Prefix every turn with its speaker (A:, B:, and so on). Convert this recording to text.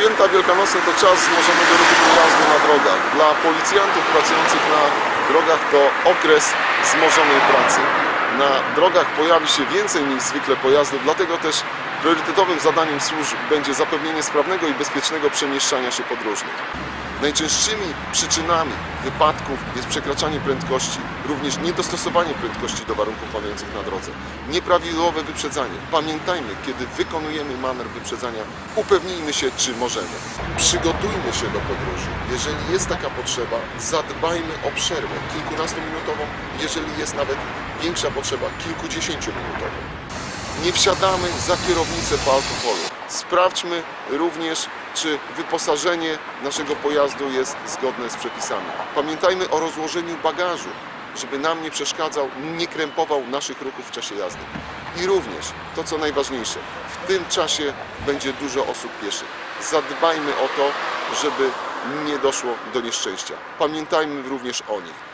A: Święta Wielkanocne to czas wzmożonego ruchu jazdy na drogach. Dla policjantów pracujących na drogach to okres wzmożonej pracy. Na drogach pojawi się więcej niż zwykle pojazdów, dlatego też priorytetowym zadaniem służb będzie zapewnienie sprawnego i bezpiecznego przemieszczania się podróżnych. Najczęstszymi przyczynami wypadków jest przekraczanie prędkości, również niedostosowanie prędkości do warunków panujących na drodze, nieprawidłowe wyprzedzanie. Pamiętajmy, kiedy wykonujemy manewr wyprzedzania, upewnijmy się, czy możemy. Przygotujmy się do podróży. Jeżeli jest taka potrzeba, zadbajmy o przerwę kilkunastominutową, jeżeli jest nawet większa potrzeba, kilkudziesięciominutową. Nie wsiadamy za kierownicę po alkoholu. Sprawdźmy również, czy wyposażenie naszego pojazdu jest zgodne z przepisami. Pamiętajmy o rozłożeniu bagażu, żeby nam nie przeszkadzał, nie krępował naszych ruchów w czasie jazdy. I również, to co najważniejsze, w tym czasie będzie dużo osób pieszych. Zadbajmy o to, żeby nie doszło do nieszczęścia. Pamiętajmy również o nich.